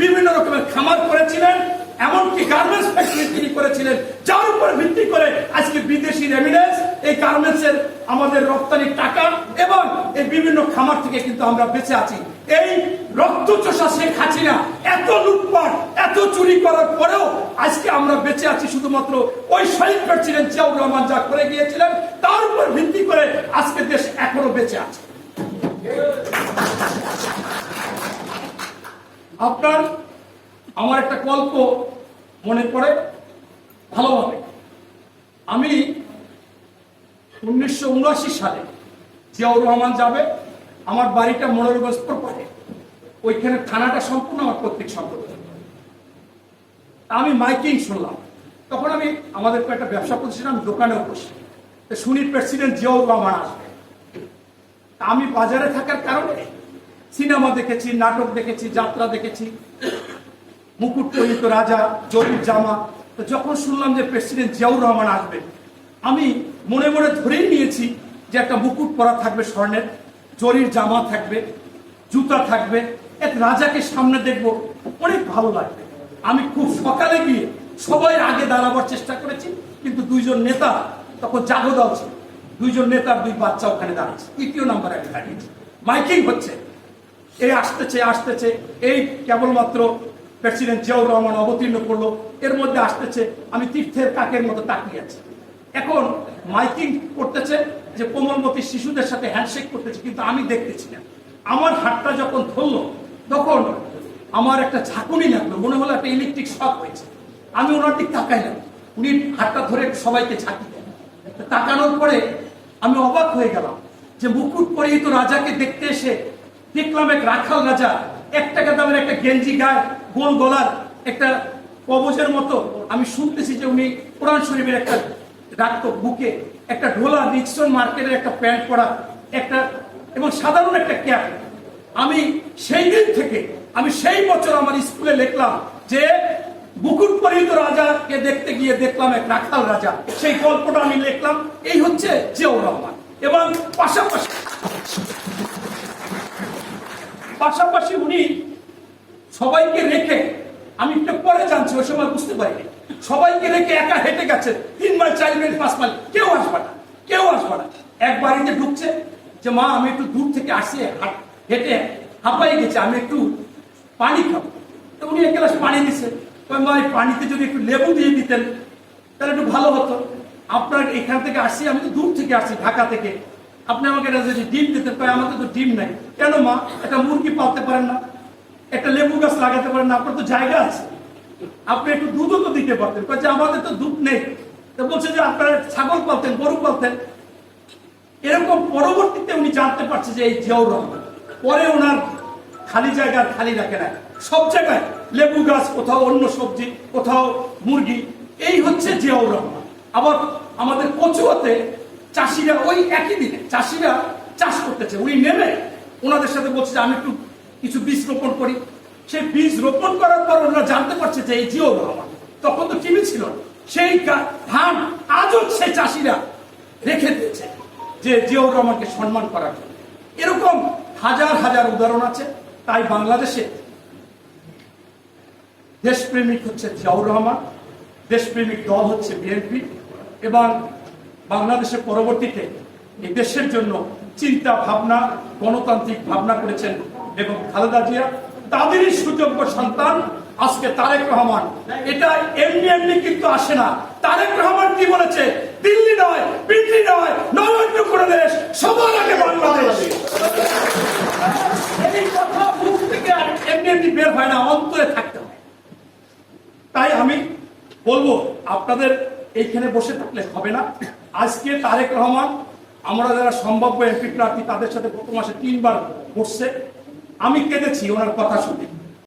বিভিন্ন রকমের খামার করেছিলেন, এমনকি গার্মেন্টস ফ্যাক্টরি তিনি করেছিলেন, যার উপর ভিত্তি করে আজকে বিদেশি রেমিডেন্স এই গার্মেন্টস এর আমাদের রপ্তানির টাকা এবং এই বিভিন্ন খামার থেকে কিন্তু আমরা বেঁচে আছি। এই রক্ত চোষা শেখ হাসিনা এত লুটপাট, এত চুরি করার পরেও আজকে আমরা বেঁচে আছি শুধুমাত্র ওই শহীদ প্রেসিডেন্ট জিয়াউর রহমান যা করে গিয়েছিলেন, তার উপর ভিত্তি করে আজকে দেশ এখনও বেঁচে আছে। আপনার আমার একটা গল্প মনে পড়ে ভালোভাবে। আমি উনিশশো উনআশি সালে জিয়াউর রহমান যাবে, আমার বাড়িটা মনোরগঞ্জ পারে ওইখানে থানাটা সম্পূর্ণ আমার পৈতৃক সম্পত্তি আমি মাইকিং শুনলাম। তখন আমি, আমাদের একটা ব্যবসা আমি দোকানেও বসি। শুনি প্রেসিডেন্ট জিয়াউর রহমান আসবে। আমি বাজারে থাকার কারণে সিনেমা দেখেছি, নাটক দেখেছি, যাত্রা দেখেছি। মুকুট রাজা জরির জামা। তো যখন শুনলাম যে প্রেসিডেন্ট জিয়াউর রহমান আসবে, আমি মনে মনে ধরেই নিয়েছি যে একটা মুকুট পরা থাকবে স্বর্ণের, জরির জামা থাকবে, জুতা থাকবে। এক রাজাকে সামনে দেখব, অনেক ভালো লাগবে। আমি খুব সকালে গিয়ে সবাই আগে দাঁড়াবার চেষ্টা করেছি, কিন্তু দুইজন নেতা তখন জাগদাও ছিল। দুইজন নেতার দুই বাচ্চা ওখানে দাঁড়িয়েছে। তৃতীয় নাম্বার আমি দাঁড়িয়েছি মাইকিং হচ্ছে। এই আসতেছে আসতেছে। এই কেবলমাত্র প্রেসিডেন্ট জিয়াউর রহমান অবতীর্ণ করল। এর মধ্যে আসতেছে, আমি তীর্থের কাকের মতো তাকিয়ে আছি। এখন মাইকিং করতেছে যে কোমলমতি শিশুদের সাথে হ্যান্ডশেক করতেছে, কিন্তু আমি দেখতেছি না। আমার হাতটা যখন ধরলো, তখন আমার একটা ঝাঁকুনি লাগল, মনে হলো একটা ইলেকট্রিক শক হয়েছে। আমি ওনার দিক তাকাইলাম। উনি হাতটা ধরে সবাইকে ঝাঁকি দেন। তাকানোর পরে আমি অবাক হয়ে গেলাম যে মুকুট পরিহিত রাজাকে দেখতে এসে দেখলাম এক রাখাল রাজা, এক টাকা দামের একটা গেঞ্জি গায়ে, গোল গলার একটা কবজের মতো। আমি শুনতেছি যে উনি কোরআন শরীফের একটা রাখতো বুকে, একটা ঢোলা নিক্সন মার্কেটের একটা প্যান্ট পরা, একটা এবং সাধারণ একটা ক্যাপ। আমি সেই দিন থেকে, আমি সেই বছর আমার স্কুলে লিখলাম যে মুকুট পরিহিত রাজাকে দেখতে গিয়ে দেখলাম এক রাখাল রাজা। সেই গল্পটা আমি লিখলাম, এই হচ্ছে জিয়াউর রহমান। এবং পাশাপাশি পাশাপাশি উনি সবাইকে রেখে, আমি একটু পরে জানছি, ওই সময় বুঝতে পারিনি। সবাইকে রেখে একা হেঁটে গেছে তিন মাইল চার মাইল, পাঁচ মাইল। কেউ আসবে না, কেউ আসবে না। এক বাড়িতে ঢুকছে যে, মা, আমি একটু দূর থেকে আসি, হাট- হাঁপাই গেছে, আমি একটু পানি খাব। তো উনি এক গ্লাস পানি দিছে। মা, এই পানিতে যদি একটু লেবু দিয়ে দিতেন, তাহলে একটু ভালো হতো। আপনার এখান থেকে আসি, আমি তো দূর থেকে আসছি ঢাকা থেকে। আপনি আমাকে একটা যদি ডিম দিতেন, কয় আমাদের তো ডিম নাই। কেন মা? একটা মুরগি পালতে পারেন না, একটা লেবু গাছ লাগাতে পারেন না, আপনার তো জায়গা আছে। আপনি একটু দুধও তো দিতে পারতেন। যে আমাদের তো দুধ নেই। তো বলছে যে আপনারা ছাগল পালতেন, গরু পালতেন। এরকম পরবর্তীতে উনি জানতে পারছে যে এই জিয়াউর রহমান, পরে ওনার খালি জায়গা খালি রাখে না সব জায়গায় লেবু গাছ, কোথাও অন্য সবজি, কোথাও মুরগি। এই হচ্ছে জিয়াউর রহমান। আবার আমাদের কচুয়াতে চাষিরা ওই একই দিনে চাষিরা চাষ করতেছে। উনি নেমে ওনাদের সাথে বলছে যে, আমি একটু কিছু বীজ রোপণ করি। সেই বীজ রোপণ করার পর ওনারা জানতে পারছে যে, এই জিয়াউর রহমান তখন তো টিভি ছিল। সেই ধান আজও সে চাষিরা রেখে দিয়েছে যে জিয়াউর রহমানকে সম্মান করার জন্য। এরকম হাজার হাজার উদাহরণ আছে। তাই বাংলাদেশে দেশপ্রেমিক হচ্ছে জিয়াউর রহমান, দেশপ্রেমিক দল হচ্ছে বিএনপি এবং বাংলাদেশের পরবর্তীতে এই দেশের জন্য চিন্তা ভাবনা, গণতান্ত্রিক ভাবনা করেছেন এবং খালেদা জিয়া। তাদেরই সুযোগ্য সন্তান আজকে তারেক রহমান। এটা এমনি এমনি কিন্তু আসে না। তারেক রহমান কি বলেছে? দিল্লি নয় দিল্লি নয় নয় করে দেশ, সবার আগে বাংলাদেশ। বের হয় না, অন্তরে থাকতে হয়। তাই আমি বলব, আপনাদের এইখানে বসে থাকলে হবে না। আজকে তারেক রহমান, আমরা যারা সম্ভাব্য এমপি প্রার্থী, তাদের সাথে গত মাসে তিনবার ঘটছে আমি কেঁদেছি, ওনার কথা শুনে।